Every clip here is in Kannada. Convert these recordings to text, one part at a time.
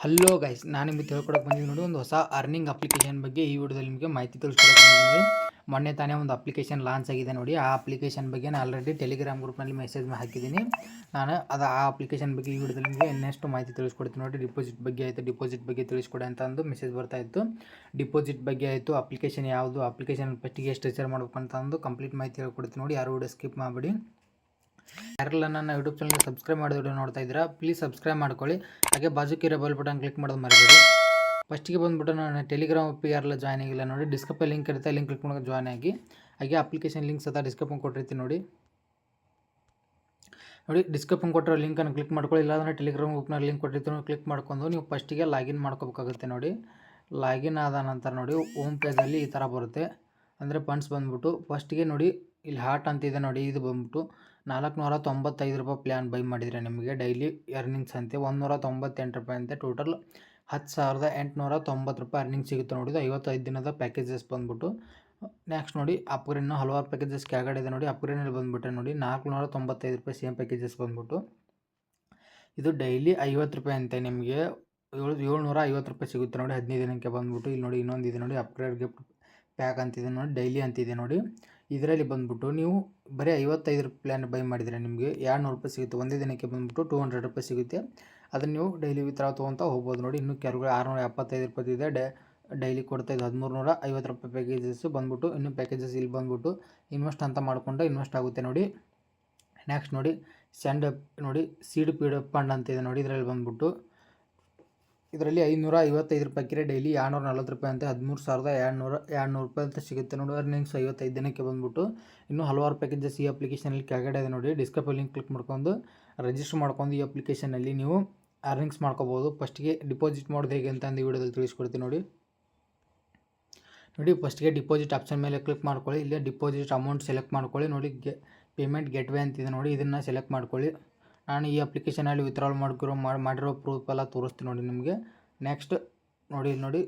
ಹಲೋ ಗೈಸ್ ನಾನು ನಿಮಗೆ ತಿಳ್ಕೊಡಕ್ಕೆ ಬಂದಿದ್ದೀನಿ ನೋಡಿ, ಒಂದು ಹೊಸ ಅರ್ನಿಂಗ್ ಅಪ್ಲಿಕೇಶನ್ ಬಗ್ಗೆ ಈ ವಿಡಿಯೋದಲ್ಲಿ ನಿಮಗೆ ಮಾಹಿತಿ ತಿಳಿಸ್ಕೊಡಕ್ಕೆ ಬಂದಿದ್ದೀನಿ. ಮೊನ್ನೆ ತಾನೇ ಒಂದು ಅಪ್ಲಿಕೇಶನ್ ಲಾಂಚ್ ಆಗಿದೆ ನೋಡಿ. ಆ ಅಪ್ಲಿಕೇಶನ್ ಬಗ್ಗೆ ನಾನು ಆಲ್ರೆಡಿ ಟೆಲಿಗ್ರಾಮ್ ಗ್ರೂಪ್ನಲ್ಲಿ ಮೆಸೇಜ್ ಹಾಕಿದ್ದೀನಿ. ನಾನು ಅದು ಆ ಅಪ್ಲಿಕೇಶನ್ ಬಗ್ಗೆ ಈ ವಿಡಿಯೋದಲ್ಲಿ ನಿಮಗೆ ಇನ್ನಷ್ಟು ಮಾಹಿತಿ ತಿಳಿಸ್ಕೊಡ್ತೀನಿ ನೋಡಿ. ಡಿಪಾಸಿಟ್ ಬಗ್ಗೆ ಆಯಿತು ಡಿಪಾಸಿಟ್ ಬಗ್ಗೆ ತಿಳಿಸ್ಕೊಡಿ ಅಂತ ಅಂದು ಮೆಸೇಜ್ ಬರ್ತಾ ಇತ್ತು. ಡಿಪಾಸಿಟ್ ಬಗ್ಗೆ ಆಯಿತು ಅಪ್ಲಿಕೇಶನ್ ಯಾವುದು ಅಪ್ಲಿಕೇಶನ್ ಫಸ್ಟಿಗೆ ಎಷ್ಟು ಮಾಡಬೇಕು ಅಂತ ಅಂದು ಕಂಪ್ಲೀಟ್ ಮಾಹಿತಿ ಹೇಳ್ಕೊಡ್ತೀನಿ ನೋಡಿ. ಯಾರು ವಿಡಿಯೋ ಸ್ಕಿಪ್ ಮಾಡಿಬಿಡಿ. ಯಾರೆಲ್ಲ ನನ್ನ ಯೂಟ್ಯೂಬ್ ಚಾನಲ್ ಸಬ್ಸ್ಕ್ರೈಬ್ ಮಾಡಿ ವಿಡಿಯೋ ನೋಡ್ತಾ ಇದ್ದೀರಾ ಪ್ಲೀಸ್ ಸಬ್ಸ್ಕ್ರೈಬ್ ಮಾಡ್ಕೊಳ್ಳಿ. ಹಾಗೆ ಬಾಜುಕಿರೋ ಬೆಲ್ ಬಟನ್ ಕ್ಲಿಕ್ ಮಾಡೋದು ಮರಿಬೇಡಿ. ಫಸ್ಟಿಗೆ ಬಂದುಬಿಟ್ಟು ನಾನು ಟೆಲಿಗ್ರಾಮ್ ಒಪ್ಪಿಗೆ ಯಾರೆಲ್ಲ ಜಾಯ್ನ್ ಆಗಿಲ್ಲ ನೋಡಿ ಡಿಸ್ಕ್ರಿಪ್ಷನ್ ಲಿಂಕ್ ಇರುತ್ತೆ ಲಿಂಕ್ ಕ್ಲಿಕ್ ಮಾಡೋದು ಜಾಯ್ನ್ ಆಗಿ. ಹಾಗೆ ಅಪ್ಲಿಕೇಶನ್ ಲಿಂಕ್ ಸಹ ಡಿಸ್ಕ್ರಿಪ್ಷನ್ ಕೊಟ್ಟಿರ್ತೀನಿ ನೋಡಿ. ನೋಡಿ ಡಿಸ್ಕ್ರಿಪ್ಷನ್ ಕೊಟ್ಟಿರೋ ಲಿಂಕನ್ನು ಕ್ಲಿಕ್ ಮಾಡ್ಕೊಳ್ಳಿ. ಇಲ್ಲಾಂದರೆ ಟೆಲಿಗ್ರಾಮ್ ಗ್ರೂಪ್ನ ಲಿಂಕ್ ಕೊಟ್ಟಿರ್ತೀನಿ ಕ್ಲಿಕ್ ಮಾಡ್ಕೊಂಡು ನೀವು ಫಸ್ಟಿಗೆ ಲಾಗಿನ್ ಮಾಡ್ಕೋಬೇಕಾಗುತ್ತೆ ನೋಡಿ. ಲಾಗಿನ್ ಆದ ನಂತರ ನೋಡಿ ಹೋಮ್ ಪೇಜಲ್ಲಿ ಈ ಥರ ಬರುತ್ತೆ. ಅಂದರೆ ಫಂಡ್ಸ್ ಬಂದ್ಬಿಟ್ಟು ಫಸ್ಟಿಗೆ ನೋಡಿ, ಇಲ್ಲಿ ಹಾಟ್ ಅಂತಿದೆ ನೋಡಿ, ಇದು ಬಂದ್ಬಿಟ್ಟು. ನಾಲ್ಕುನೂರ ತೊಂಬತ್ತೈದು ರೂಪಾಯಿ ಪ್ಲ್ಯಾನ್ ಬೈ ಮಾಡಿದರೆ ನಿಮಗೆ ಡೈಲಿ ಎರ್ನಿಂಗ್ಸ್ ಅಂತೆ. ಒಂದುನೂರ ತೊಂಬತ್ತೆಂಟು ರೂಪಾಯಿ ಅಂತೆ. ಟೋಟಲ್ ಹತ್ತು ಸಾವಿರದ ಎಂಟುನೂರ ತೊಂಬತ್ತು ರೂಪಾಯಿ ಅರ್ನಿಂಗ್ ಸಿಗುತ್ತೆ ನೋಡಿದ್ದು ಐವತ್ತೈದು ದಿನದ ಪ್ಯಾಕೇಜಸ್ ಬಂದ್ಬಿಟ್ಟು ನೆಕ್ಸ್ಟ್ ನೋಡಿ ಅಪ್ಗ್ರೇಡ್ನ ಹಲವಾರು ಪ್ಯಾಕೇಜಸ್ ಕೆಳಗಡೆ ಇದೆ ನೋಡಿ. ಅಪ್ಗ್ರೇಡ್ನಲ್ಲಿ ಬಂದುಬಿಟ್ಟೆ ನೋಡಿ ನಾಲ್ಕುನೂರ ತೊಂಬತ್ತೈದು ರೂಪಾಯಿ ಸೇಮ್ ಪ್ಯಾಕೇಜಸ್ ಬಂದ್ಬಿಟ್ಟು, ಇದು ಡೈಲಿ ಐವತ್ತು ರೂಪಾಯಿ ಅಂತೆ ನಿಮಗೆ. ಏಳು ಏಳ್ನೂರ ಐವತ್ತು ರೂಪಾಯಿ ಸಿಗುತ್ತೆ ನೋಡಿ. ಹದಿನೈದು ದಿನಕ್ಕೆ ಬಂದ್ಬಿಟ್ಟು. ಇಲ್ಲಿ ನೋಡಿ ಇನ್ನೊಂದು ಇದೆ ನೋಡಿ ಅಪ್ಗ್ರೇಡ್ ಗಿಫ್ಟ್ ಪ್ಯಾಕ್ ಅಂತಿದೆ ನೋಡಿ ಡೈಲಿ ಅಂತಿದೆ ನೋಡಿ. ಇದರಲ್ಲಿ ಬಂದುಬಿಟ್ಟು ನೀವು ಬರೀ ಐವತ್ತೈದು ಪ್ಲ್ಯಾನ್ ಬೈ ಮಾಡಿದರೆ ನಿಮಗೆ ಎರಡು ನೂರು ರೂಪಾಯಿ ಸಿಗುತ್ತೆ. ಒಂದೇ ದಿನಕ್ಕೆ ಬಂದುಬಿಟ್ಟು ಟೂ ಹಂಡ್ರೆಡ್ ರೂಪಾಯಿ ಸಿಗುತ್ತೆ. ಅದನ್ನು ನೀವು ಡೈಲಿ ವಿತ್ರಾ ತೊಗೊತ ಹೋಗ್ಬೋದು ನೋಡಿ. ಇನ್ನೂ ಕೆಲವು ಆರುನೂರ ಎಪ್ಪತ್ತೈದು ರೂಪಾಯಿ ಇದೆ. ಡೇ ಡೈಲಿ ಕೊಡ್ತಾಯಿದ್ದು ಹದಿಮೂರು ನೂರ ಐವತ್ತು ರೂಪಾಯಿ ಪ್ಯಾಕೇಜಸ್ಸು ಬಂದುಬಿಟ್ಟು ಇನ್ನೂ ಪ್ಯಾಕೇಜಸ್ ಇಲ್ಲಿ ಬಂದುಬಿಟ್ಟು ಇನ್ವೆಸ್ಟ್ ಅಂತ ಮಾಡಿಕೊಂಡು ಇನ್ವೆಸ್ಟ್ ಆಗುತ್ತೆ ನೋಡಿ. ನೆಕ್ಸ್ಟ್ ನೋಡಿ ಸ್ಯಾಂಡ್ ನೋಡಿ ಸೀಡ್ ಪೀಡ್ ಫಂಡ್ ಅಂತಿದೆ ನೋಡಿ. ಇದರಲ್ಲಿ ಬಂದುಬಿಟ್ಟು ಇದರಲ್ಲಿ ಐನೂರ ಐವತ್ತೈದು ರೂಪಾಯಿಗೆ ಡೈಲಿ ಎರಡುನೂರ ನಲ್ವತ್ತು ರೂಪಾಯಿ ಅಂತ. ಹದಿಮೂರು ಸಾವಿರದ ಎರಡುನೂರ, ಎರಡುನೂರು ರೂಪಾಯಿ ಅಂತ ಸಿಗುತ್ತೆ ನೋಡಿ. ಅರ್ನಿಂಗ್ಸ್ ಐವತ್ತೈದು ದಿನಕ್ಕೆ ಬಂದುಬಿಟ್ಟು ಇನ್ನೂ ಹಲವಾರು ಪ್ಯಾಕೇಜಸ್ ಈ ಅಪ್ಲಿಕೇಶನಲ್ಲಿ ಕೆಳಗಡೆ ಇದೆ ನೋಡಿ. ಡಿಸ್ಕ್ರಿಪ್ ಲಿಂಕ್ ಕ್ಲಿಕ್ ಮಾಡ್ಕೊಂಡು ರಿಜಿಸ್ಟರ್ ಮಾಡ್ಕೊಂಡು ಈ ಅಪ್ಲಿಕೇಶನಲ್ಲಿ ನೀವು ಅರ್ನಿಂಗ್ಸ್ ಮಾಡ್ಕೋಬೋದು. ಫಸ್ಟಿಗೆ ಡಿಪಾಸಿಟ್ ಮಾಡೋದು ಹೇಗೆ ಅಂತ ಅಂದು ವಿಡಿಯೋದಲ್ಲಿ ತಿಳಿಸ್ಕೊಡ್ತೀನಿ ನೋಡಿ. ನೋಡಿ ಫಸ್ಟ್ಗೆ ಡಿಪಾಸಿಟ್ ಆಪ್ಷನ್ ಮೇಲೆ ಕ್ಲಿಕ್ ಮಾಡ್ಕೊಳ್ಳಿ. ಇಲ್ಲೇ ಡಿಪಾಸಿಟ್ ಅಮೌಂಟ್ ಸೆಲೆಕ್ಟ್ ಮಾಡ್ಕೊಳ್ಳಿ. ನೋಡಿ ಪೇಮೆಂಟ್ ಗೆಟ್ವೇ ಅಂತಿದೆ ನೋಡಿ. ಇದನ್ನು ಸೆಲೆಕ್ಟ್ ಮಾಡ್ಕೊಳ್ಳಿ. ನಾನು ಈ ಅಪ್ಲಿಕೇಶನಲ್ಲಿ ವಿತ್ಡ್ರಾಲ್ ಮಾಡ್ಕಿರೋ ಮಾಡಿ ಮಾಡಿರೋ ಪ್ರೂಫ್ ಎಲ್ಲ ತೋರಿಸ್ತೀನಿ ನೋಡಿ ನಿಮಗೆ. ನೆಕ್ಸ್ಟ್ ನೋಡಿ ನೋಡಿ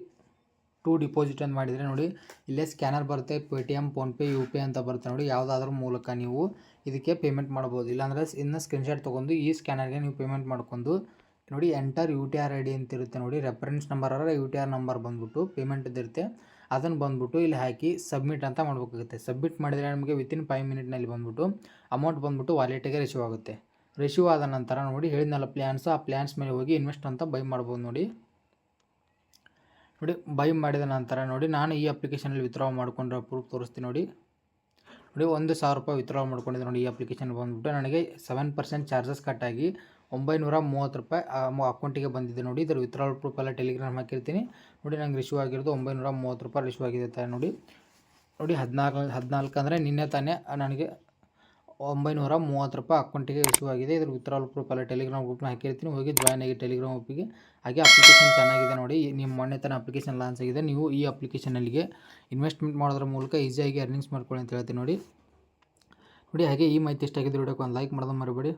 ಟು ಡಿಪಾಸಿಟ್ ಅಂತ ಮಾಡಿದರೆ ನೋಡಿ, ಇಲ್ಲೇ ಸ್ಕ್ಯಾನರ್ ಬರುತ್ತೆ Paytm PhonePe U P ಅಂತ ಬರುತ್ತೆ ನೋಡಿ, ಯಾವುದಾದ್ರೂ ಮೂಲಕ ನೀವು ಇದಕ್ಕೆ ಪೇಮೆಂಟ್ ಮಾಡ್ಬೋದು. ಇಲ್ಲಾಂದರೆ ಇನ್ನು ಸ್ಕ್ರೀನ್ಶಾಟ್ ತೊಗೊಂಡು ಈ ಸ್ಕ್ಯಾನರ್ಗೆ ನೀವು ಪೇಮೆಂಟ್ ಮಾಡ್ಕೊಂಡು ನೋಡಿ enter U T R I D ಅಂತ ಇರುತ್ತೆ ನೋಡಿ ರೆಫರೆನ್ಸ್ ನಂಬರ್ ಅರ ಯು ಟಿ ಆರ್ ನಂಬರ್ ಬಂದುಬಿಟ್ಟು ಪೇಮೆಂಟ್ ಇರುತ್ತೆ. ಅದನ್ನು ಬಂದುಬಿಟ್ಟು ಇಲ್ಲಿ ಹಾಕಿ ಸಬ್ಮಿಟ್ ಅಂತ ಮಾಡಬೇಕಾಗುತ್ತೆ. ಸಬ್ಮಿಟ್ ಮಾಡಿದರೆ ನಮಗೆ ವಿತಿನ್ ಫೈವ್ ಮಿನಿಟ್ನಲ್ಲಿ ಬಂದುಬಿಟ್ಟು ಅಮೌಂಟ್ ಬಂದುಬಿಟ್ಟು ವಾಲೆಟಿಗೆ ರಿಸೀವ್ ಆಗುತ್ತೆ. ರಿಸೀವ್ ಆದ ನಂತರ ನೋಡಿ, ಹೇಳಿದ್ನಲ್ಲ ಪ್ಲ್ಯಾನ್ಸ್ ಆ ಪ್ಲ್ಯಾನ್ಸ್ ಮೇಲೆ ಹೋಗಿ ಇನ್ವೆಸ್ಟ್ ಅಂತ ಬೈ ಮಾಡ್ಬೋದು ನೋಡಿ. ನೋಡಿ ಬೈ ಮಾಡಿದ ನಂತರ ನೋಡಿ, ನಾನು ಈ ಅಪ್ಲಿಕೇಶನಲ್ಲಿ ವಿತ್ಡ್ರಾ ಮಾಡಿಕೊಂಡ್ರೆ ಪ್ರೂಫ್ ತೋರಿಸ್ತೀನಿ ನೋಡಿ. ನೋಡಿ, ಒಂದು ಸಾವಿರ ರೂಪಾಯಿ ವಿತ್ಡ್ರಾ ಮಾಡ್ಕೊಂಡಿದ್ದೆ ನೋಡಿ, ಈ ಅಪ್ಲಿಕೇಶನ್ ಬಂದುಬಿಟ್ಟು. ನನಗೆ ಸೆವೆನ್ ಪರ್ಸೆಂಟ್ ಚಾರ್ಜಸ್ ಕಟ್ಟಾಗಿ ಒಂಬೈನೂರ ಮೂವತ್ತು ರೂಪಾಯಿ ಅಕೌಂಟಿಗೆ ಬಂದಿದೆ ನೋಡಿ. ಇದರ ವಿತ್ಡ್ರಾಲ್ ಪ್ರೂಫ್ ಎಲ್ಲ ಟೆಲಿಗ್ರಾಮ್ ಹಾಕಿರ್ತೀನಿ. ನೋಡಿ, ನಂಗೆ ರಿಸೀವ್ ಆಗಿರೋದು ಒಂಬೈನೂರ ಮೂವತ್ತು ರೂಪಾಯಿ ರಿಸೀವ್ ಆಗಿದೆ ನೋಡಿ. ನೋಡಿ, ಹದಿನಾಲ್ಕು ಹದಿನಾಲ್ಕು ಅಂದರೆ ನಿನ್ನೆ ತಾನೇ ನನಗೆ ಒಂಬೈನೂರ ಮೂವತ್ತು ರೂಪಾಯಿ ಅಕೌಂಟಿಗೆ ಇಶ್ಯೂ ಆಗಿದೆ. ಇದ್ರ ವಿತ್ಡ್ರಾಲ್ ಪ್ರೂಫ್ ಎಲ್ಲ ಟೆಲಿಗ್ರಾಮ್ ಗ್ರೂಪ್ನ ಹಾಕಿರ್ತೀನಿ. ಹೋಗಿ ಜಾಯ್ನ್ ಆಗಿ ಟೆಲಿಗ್ರಾಮ್ ಒಪ್ಪಿಗೆ ಹಾಗೆ ಅಪ್ಲಿಕೇಶನ್ ಚೆನ್ನಾಗಿದೆ ನೋಡಿ. ನಿಮ್ಮ ಮೊನ್ನೆ ತನ ಅಪ್ಲಿಕೇಶನ್ ಲಾಂಚ್ ಆಗಿದೆ. ನೀವು ಈ ಅಪ್ಲಿಕೇಶನಲ್ಲಿಗೆ ಇನ್ವೆಸ್ಟ್ಮೆಂಟ್ ಮಾಡೋದ್ರ ಮೂಲಕ ಈಸಿಯಾಗಿ ಅರ್ನಿಂಗ್ಸ್ ಮಾಡ್ಕೊಳ್ಳಿ ಅಂತ ಹೇಳ್ತೀನಿ ನೋಡಿ. ನೋಡಿ, ಹಾಗೆ ಈ ಮಾಹಿತಿ ಇಷ್ಟ ಆಗಿದ್ದು ವಿಡಿಯೋಕ್ಕೆ ಒಂದು ಲೈಕ್ ಮಾಡೋದು ಮರಿಬೇಡಿ.